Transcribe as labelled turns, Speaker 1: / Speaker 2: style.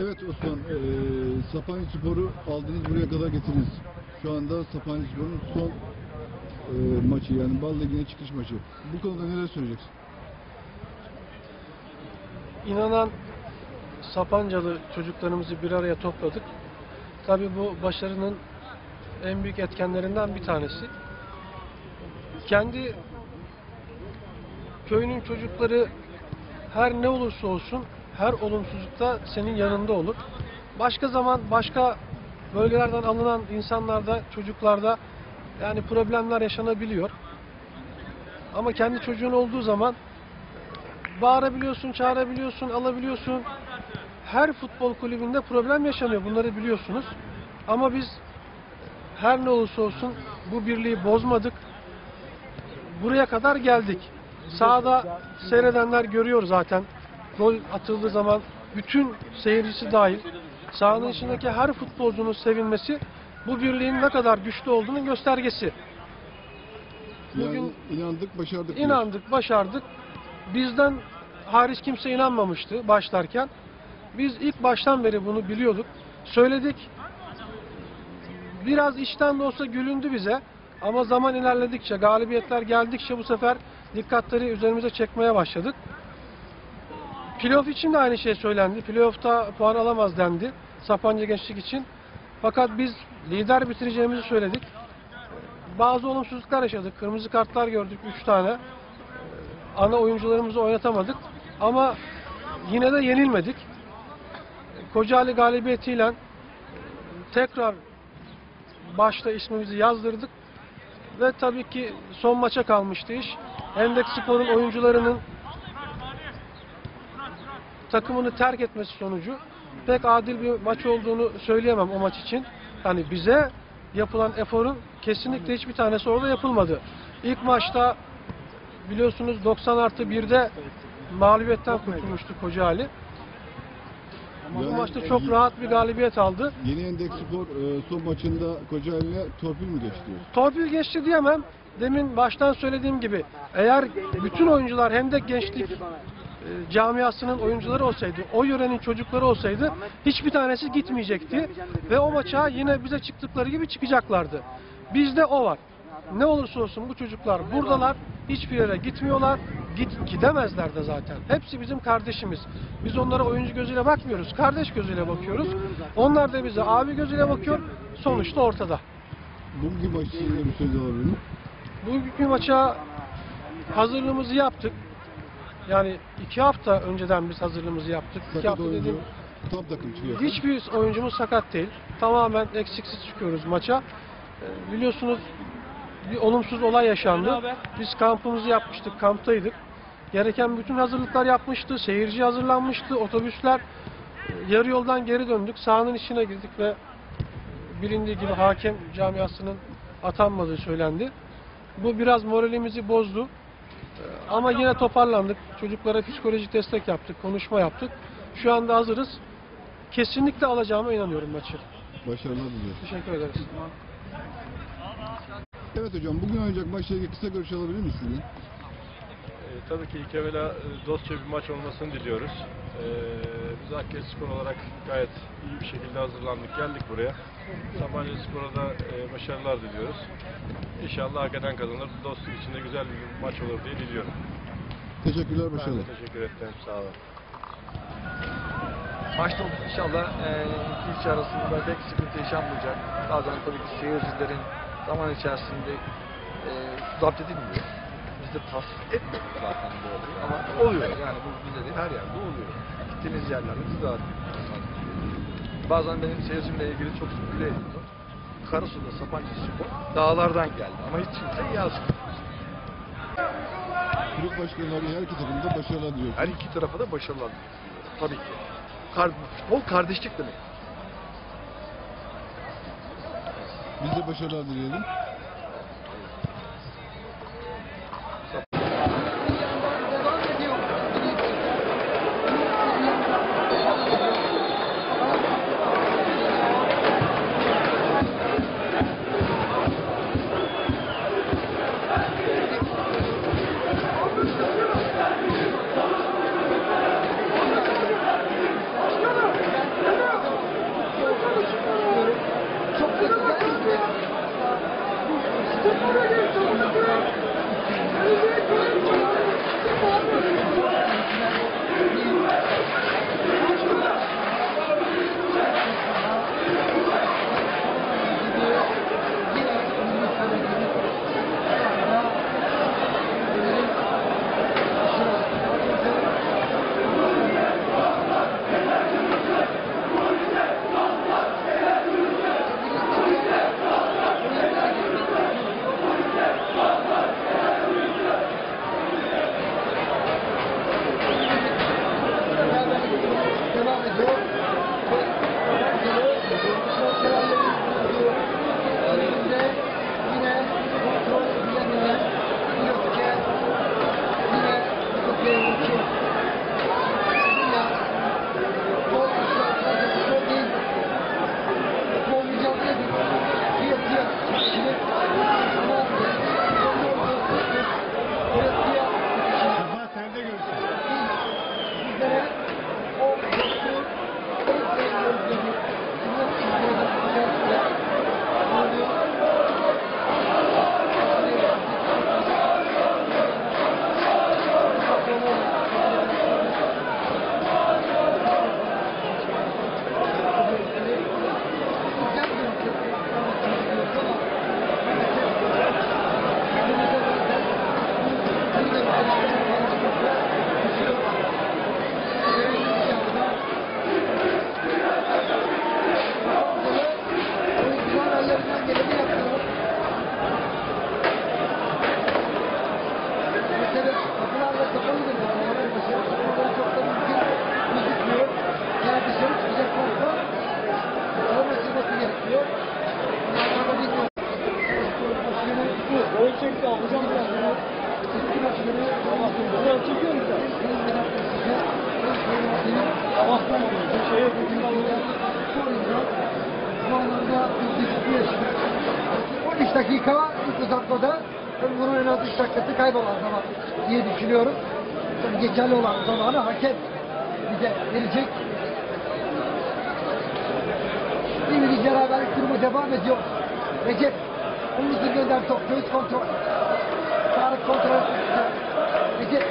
Speaker 1: Evet Osman, eee Sapanca Spor'u aldınız buraya kadar getirdiniz. Şu anda Sapanca Spor'un son eee, maçı yani Bal Ligi'ne çıkış maçı. Bu konuda neler söyleyeceksin?
Speaker 2: İnanan Sapancalı çocuklarımızı bir araya topladık. Tabii bu başarının en büyük etkenlerinden bir tanesi. Kendi köyünün çocukları her ne olursa olsun her olumsuzlukta senin yanında olur. Başka zaman başka bölgelerden alınan insanlarda, çocuklarda yani problemler yaşanabiliyor. Ama kendi çocuğun olduğu zaman bağırabiliyorsun, çağırabiliyorsun, alabiliyorsun. Her futbol kulübünde problem yaşanıyor. Bunları biliyorsunuz. Ama biz her ne olursa olsun bu birliği bozmadık. Buraya kadar geldik. Sahada seyredenler görüyor zaten. Gol atıldığı zaman bütün seyircisi dahil sahanın içindeki her futbolcunun sevinmesi bu birliğin ne kadar güçlü olduğunun göstergesi.
Speaker 1: Yani
Speaker 2: Bugün-
Speaker 1: inandık, başardık.
Speaker 2: İnandık, başardık. Bizden hariç kimse inanmamıştı başlarken. Biz ilk baştan beri bunu biliyorduk. Söyledik. Biraz içten de olsa gülündü bize. Ama zaman ilerledikçe, galibiyetler geldikçe bu sefer dikkatleri üzerimize çekmeye başladık. Playoff için de aynı şey söylendi. Playoff'ta puan alamaz dendi. Sapanca Gençlik için. Fakat biz lider bitireceğimizi söyledik. Bazı olumsuzluklar yaşadık. Kırmızı kartlar gördük 3 tane. Ana oyuncularımızı oynatamadık. Ama yine de yenilmedik. Kocaeli galibiyetiyle tekrar başta ismimizi yazdırdık. Ve tabii ki son maça kalmıştı iş. Hendek Spor'un oyuncularının takımını terk etmesi sonucu pek adil bir maç olduğunu söyleyemem o maç için. Yani bize yapılan eforun kesinlikle hiçbir tanesi orada yapılmadı. İlk maçta biliyorsunuz 90 artı 1'de mağlubiyetten kurtulmuştu Kocaeli. Ama bu
Speaker 1: Yani,
Speaker 2: maçta çok rahat bir galibiyet aldı.
Speaker 1: Yeni Endek Spor eee, son maçında Kocaeli'ne torpil mi geçti?
Speaker 2: Torpil geçti diyemem. Demin baştan söylediğim gibi eğer bütün oyuncular hem de gençlik e, camiasının oyuncuları olsaydı, o yörenin çocukları olsaydı hiçbir tanesi gitmeyecekti ve o maça yine bize çıktıkları gibi çıkacaklardı. Bizde o var. Ne olursa olsun bu çocuklar buradalar, hiçbir yere gitmiyorlar, git gidemezler de zaten. Hepsi bizim kardeşimiz. Biz onlara oyuncu gözüyle bakmıyoruz, kardeş gözüyle bakıyoruz. Onlar da bize abi gözüyle bakıyor. Sonuçta ortada.
Speaker 1: Bugünkü maç sizinle bir söz miyim?
Speaker 2: Bugünkü maça hazırlığımızı yaptık. Yani iki hafta önceden biz hazırlığımızı yaptık. İki
Speaker 1: Sakat
Speaker 2: hafta
Speaker 1: oyuncu
Speaker 2: dediğim,
Speaker 1: tam takım çıkıyor.
Speaker 2: hiçbir oyuncumuz sakat değil. Tamamen eksiksiz çıkıyoruz maça. Ee, Biliyorsunuz bir olumsuz olay yaşandı. Biz kampımızı yapmıştık, kamptaydık. Gereken bütün hazırlıklar yapmıştı, seyirci hazırlanmıştı, otobüsler e, yarı yoldan geri döndük. Sahanın içine girdik ve bilindiği gibi hakem camiasının atanmadığı söylendi. Bu biraz moralimizi bozdu. Ama yine toparlandık. Çocuklara psikolojik destek yaptık, konuşma yaptık. Şu anda hazırız. Kesinlikle alacağıma inanıyorum maçı.
Speaker 1: Başarılar diliyorum.
Speaker 2: Teşekkür ederiz.
Speaker 1: Evet hocam bugün oynayacak maçla ilgili kısa görüş alabilir misiniz?
Speaker 3: E, tabii ki ilk evvela e, dostça bir maç olmasını diliyoruz. E, biz Akkaya Spor olarak gayet iyi bir şekilde hazırlandık, geldik buraya. Sabancı Spor'a da e, başarılar diliyoruz. İnşallah hakikaten kazanır. Dostluk içinde güzel bir maç olur diye diliyorum.
Speaker 1: Teşekkürler,
Speaker 3: Ben
Speaker 1: başarılar.
Speaker 3: de teşekkür ederim. Sağ olun.
Speaker 4: Maçta inşallah e, iki ilçe arasında pek sıkıntı yaşanmayacak. Bazen tabii ki seyircilerin zaman içerisinde e, zapt edilmiyor. Biz de tasvip etmiyoruz zaten bu olayı ama oluyor yani bu bizde değil her yerde oluyor. Gittiğiniz yerlerde biz de Bazen benim seyircimle ilgili çok güle ediyor. Karasu'da Sapanca Spor dağlardan geldi ama hiç kimse yazmıyor.
Speaker 1: Kulüp başkanları her iki takımda başarılar diliyorum.
Speaker 4: Her iki tarafa da başarılar diliyorum. Tabii ki. Kar, futbol kardeşlik demek.
Speaker 1: Biz de başarılar dileyelim.
Speaker 5: 3 dakika var. İlk uzatmada tabii bunun en az 3 dakikası kaybolan zaman diye düşünüyorum. Tabii geçerli olan zamanı hakem bize verecek. Şimdi bir beraberlik durumu devam ediyor. Recep onun için gönder top. Göğüs kontrol. Tarık kontrol. Recep